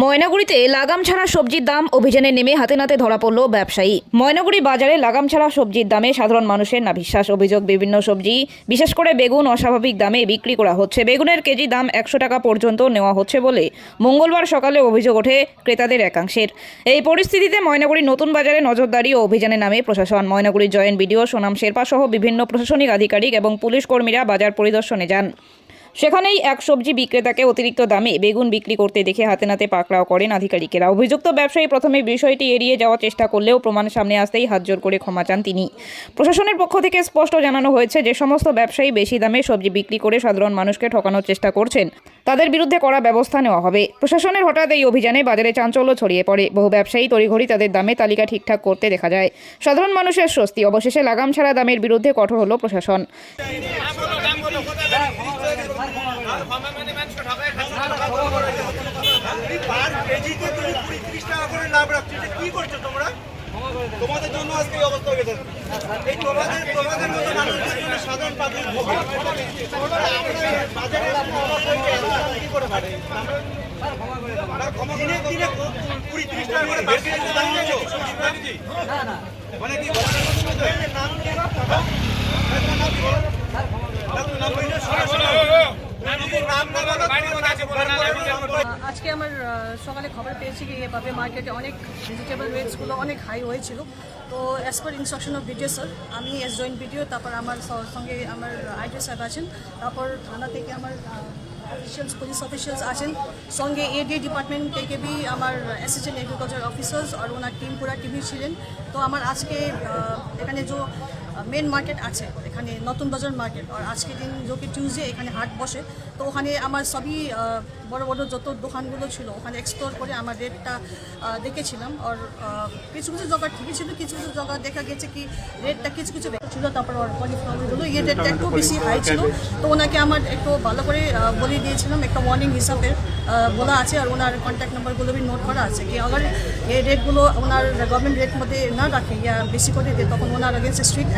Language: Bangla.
ময়নাগুড়িতে লাগাম ছাড়া সবজির দাম অভিযানে নেমে হাতে নাতে ধরা পড়ল ব্যবসায়ী। ময়নাগুড়ি বাজারে লাগাম ছাড়া সবজির দামে সাধারণ মানুষের নাভিশ্বাস অভিযোগ, বিভিন্ন সবজি, বিশেষ করে বেগুন অস্বাভাবিক দামে বিক্রি করা হচ্ছে। বেগুনের কেজি দাম একশো টাকা পর্যন্ত নেওয়া হচ্ছে বলে মঙ্গলবার সকালে অভিযোগ ওঠে ক্রেতাদের একাংশের। এই পরিস্থিতিতে ময়নাগুড়ি নতুন বাজারে নজরদারি ও অভিযানে নামে প্রশাসন। ময়নাগুড়ি জয়েন্ট বিডিও সোনাম শেরপা সহ বিভিন্ন প্রশাসনিক আধিকারিক এবং পুলিশ কর্মীরা বাজার পরিদর্শনে যান। সেখানেই এক সবজি বিক্রেতাকে অতিরিক্ত দামে বেগুন বিক্রি করতে দেখে হাতে নাতে পাকড়াও করেন আধিকারিকেরা। অভিযুক্ত ব্যবসায়ী প্রথমে বিষয়টি এড়িয়ে যাওয়ার চেষ্টা করলেও প্রমাণ সামনে আসতেই হাত জোর করে ক্ষমা চান তিনি। প্রশাসনের পক্ষ থেকে স্পষ্ট জানানো হয়েছে যে, সমস্ত ব্যবসায়ী বেশি দামে সবজি বিক্রি করে সাধারণ মানুষকে ঠকানোর চেষ্টা করছেন। তাদের বিরুদ্ধে কড়া ব্যবস্থা নেওয়া হবে। প্রশাসনের হঠাৎ এই অভিযানে বাজারে চাঞ্চল্য ছড়িয়ে পড়ে। বহু ব্যবসায়ী তড়িঘড়ি তাদের দামে তালিকা ঠিকঠাক করতে দেখা যায়। সাধারণ মানুষের স্বস্তি, অবশেষে লাগাম ছাড়া দামের বিরুদ্ধে কঠোর হলো প্রশাসন পার কেজিতে তুমি কুড়ি ত্রিশ টাকা করে লাভ রাখছো এটা কি করছ তোমরা তোমাদের জন্য আজকে এই অবস্থা গেছে এই তোমাদের তোমাদের মতো মানুষদের জন্য সাধারণ পাবলিক বাজারে কি করে পারে? দিনে দিনে কুড়ি ত্রিশ। মানে কি নাম কি? তোমার নাম কি বলো? তোমার নাম বলো? যদি নাম না বলো, তোমার নাম বলো। আজকে আমার আহ, সকালে খবর পেয়েছি কি এভাবে মার্কেটে অনেক ভেজিটেবল রেটসগুলো অনেক হাই হয়েছিল। তো as per instruction of BDO sir আমি এস জয়েন্ট ভিডিও তারপর আমার সঙ্গে আমার আইটি সাহেব আছেন, তারপর থানা থেকে আমার অফিসিয়ালস পুলিশ অফিসিয়ালস আছেন। সঙ্গে এডি ডিপার্টমেন্ট থেকে বি আমার অ্যাসিস্ট্যান্ট এগ্রিকালচার অফিসার্স আর ওনার টিম পুরা টিমই ছিলেন। তো আমার আজকে এখানে যে মেন মার্কেট আছে এখানে নতুন বাজার মার্কেট আর আজকে দিন যে টিউসডে এখানে হাট বসে। তো ওখানে আমার সবই বড় বড় যত দোকানগুলো ছিল ওখানে এক্সপ্লোর করে আমার রেটটা দেখেছিলাম। আর কিছু কিছু জায়গা ঠিকই ছিল কিছু কিছু জায়গা দেখা গেছে কি রেটটা কিছু কিছু ছিল তারপর আর কলিফ্লাওয়ারগুলো এই রেটটা একটু বেশি হাই ছিল। তো ওনাকে আমার একটু ভালো করে বলে দিয়েছিলাম একটা ওয়ার্নিং হিসাবে বলা আছে। আর ওনার কন্ট্যাক্ট নাম্বারগুলো বি নোট করা আছে কি আবার এই রেটগুলো ওনার গভর্নমেন্ট রেট মধ্যে না রাখে ইয়া বেশি করে দেয় তখন ওনার আগেন্সে স্ট্রিক্ট